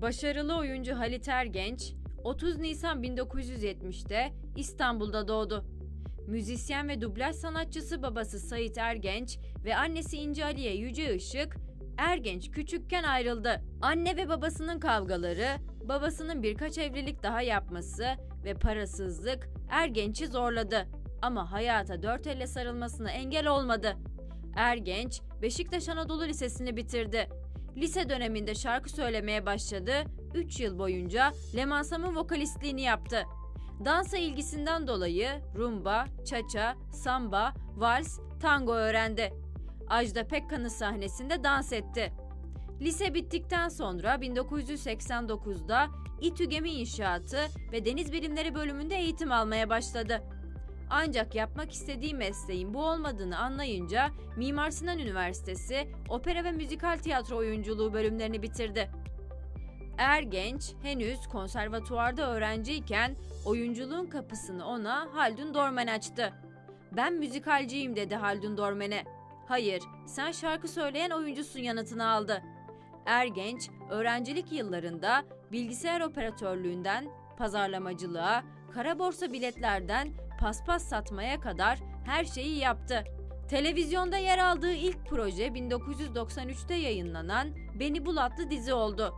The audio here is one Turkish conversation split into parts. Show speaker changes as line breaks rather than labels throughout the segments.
Başarılı oyuncu Halit Ergenç 30 Nisan 1970'te İstanbul'da doğdu. Müzisyen ve dublaj sanatçısı babası Sait Ergenç ve annesi İnci Aliye Yüce Işık Ergenç küçükken ayrıldı. Anne ve babasının kavgaları, babasının birkaç evlilik daha yapması ve parasızlık Ergenç'i zorladı. Ama hayata dört elle sarılmasına engel olmadı. Ergenç, Beşiktaş Anadolu Lisesi'ni bitirdi. Lise döneminde şarkı söylemeye başladı, 3 yıl boyunca Lemansam'ın vokalistliğini yaptı. Dansa ilgisinden dolayı rumba, çaça, samba, vals, tango öğrendi. Ajda Pekkan'ın sahnesinde dans etti. Lise bittikten sonra 1989'da İTÜ Gemi İnşaatı ve Deniz Bilimleri bölümünde eğitim almaya başladı. Ancak yapmak istediği mesleğin bu olmadığını anlayınca Mimar Sinan Üniversitesi opera ve müzikal tiyatro oyunculuğu bölümlerini bitirdi. Ergenç henüz konservatuvarda öğrenciyken oyunculuğun kapısını ona Haldun Dorman açtı. Ben müzikalciyim dedi Haldun Dorman'e. Hayır, sen şarkı söyleyen oyuncusun yanıtını aldı. Ergenç, öğrencilik yıllarında bilgisayar operatörlüğünden pazarlamacılığa, kara borsa biletlerden paspas satmaya kadar her şeyi yaptı. Televizyonda yer aldığı ilk proje 1993'te yayınlanan Beni Bul adlı dizi oldu.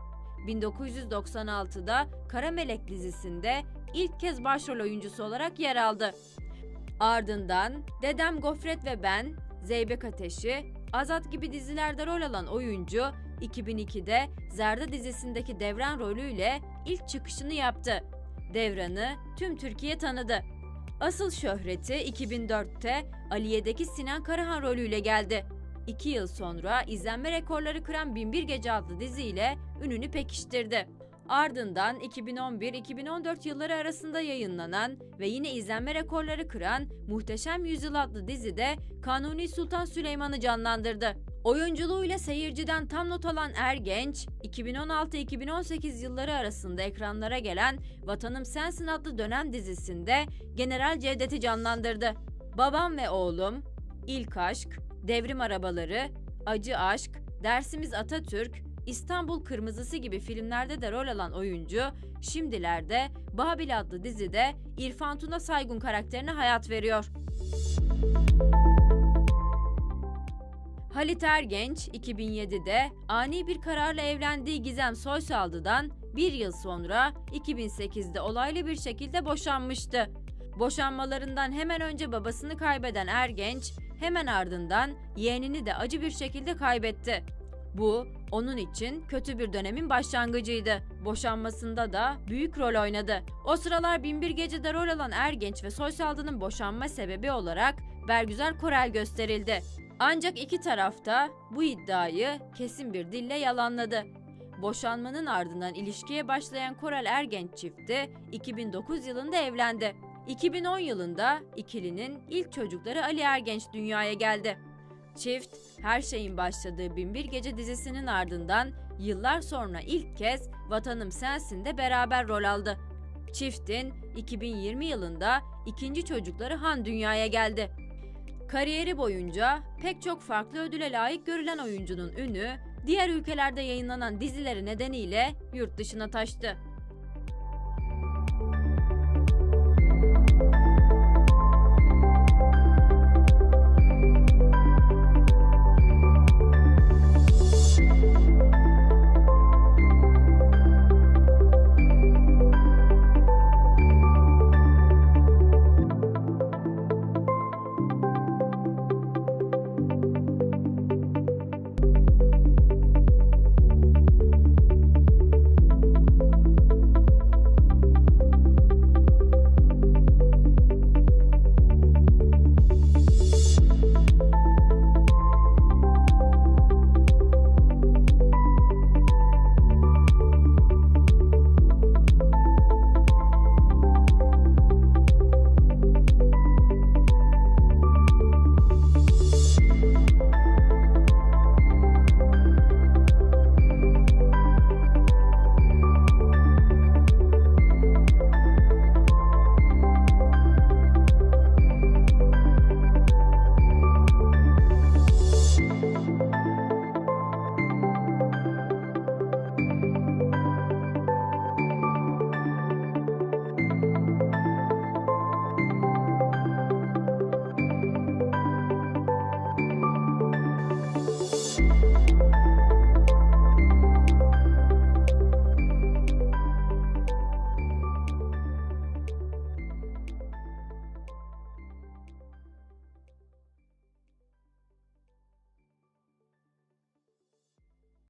1996'da Kara Melek dizisinde ilk kez başrol oyuncusu olarak yer aldı. Ardından Dedem Gofret ve Ben, Zeybek Ateşi, Azat gibi dizilerde rol alan oyuncu 2002'de Zerda dizisindeki Devran rolüyle ilk çıkışını yaptı. Devran'ı tüm Türkiye tanıdı. Asıl şöhreti 2004'te Aliye'deki Sinan Karahan rolüyle geldi. İki yıl sonra izlenme rekorları kıran Binbir Gece adlı diziyle ününü pekiştirdi. Ardından 2011-2014 yılları arasında yayınlanan ve yine izlenme rekorları kıran Muhteşem Yüzyıl adlı dizide Kanuni Sultan Süleyman'ı canlandırdı. Oyunculuğuyla seyirciden tam not alan Ergenç, 2016-2018 yılları arasında ekranlara gelen Vatanım Sensin adlı dönem dizisinde General Cevdet'i canlandırdı. Babam ve Oğlum, İlk Aşk, Devrim Arabaları, Acı Aşk, Dersimiz Atatürk, İstanbul Kırmızısı gibi filmlerde de rol alan oyuncu, şimdilerde Babil adlı dizide İrfan Tuna Saygun karakterine hayat veriyor. Halit Ergenç 2007'de ani bir kararla evlendiği Gizem Soysaldı'dan bir yıl sonra 2008'de olaylı bir şekilde boşanmıştı. Boşanmalarından hemen önce babasını kaybeden Ergenç hemen ardından yeğenini de acı bir şekilde kaybetti. Bu onun için kötü bir dönemin başlangıcıydı. Boşanmasında da büyük rol oynadı. O sıralar Binbir Gece'de rol alan Ergenç ve Soysaldı'nın boşanma sebebi olarak Bergüzar Korel gösterildi. Ancak iki tarafta bu iddiayı kesin bir dille yalanladı. Boşanmanın ardından ilişkiye başlayan Korel Ergenç çifti 2009 yılında evlendi. 2010 yılında ikilinin ilk çocukları Ali Ergenç dünyaya geldi. Çift, her şeyin başladığı Binbir Gece dizisinin ardından yıllar sonra ilk kez Vatanım Sensin'de beraber rol aldı. Çiftin 2020 yılında ikinci çocukları Han dünyaya geldi. Kariyeri boyunca pek çok farklı ödüle layık görülen oyuncunun ünü, diğer ülkelerde yayınlanan dizileri nedeniyle yurt dışına taştı.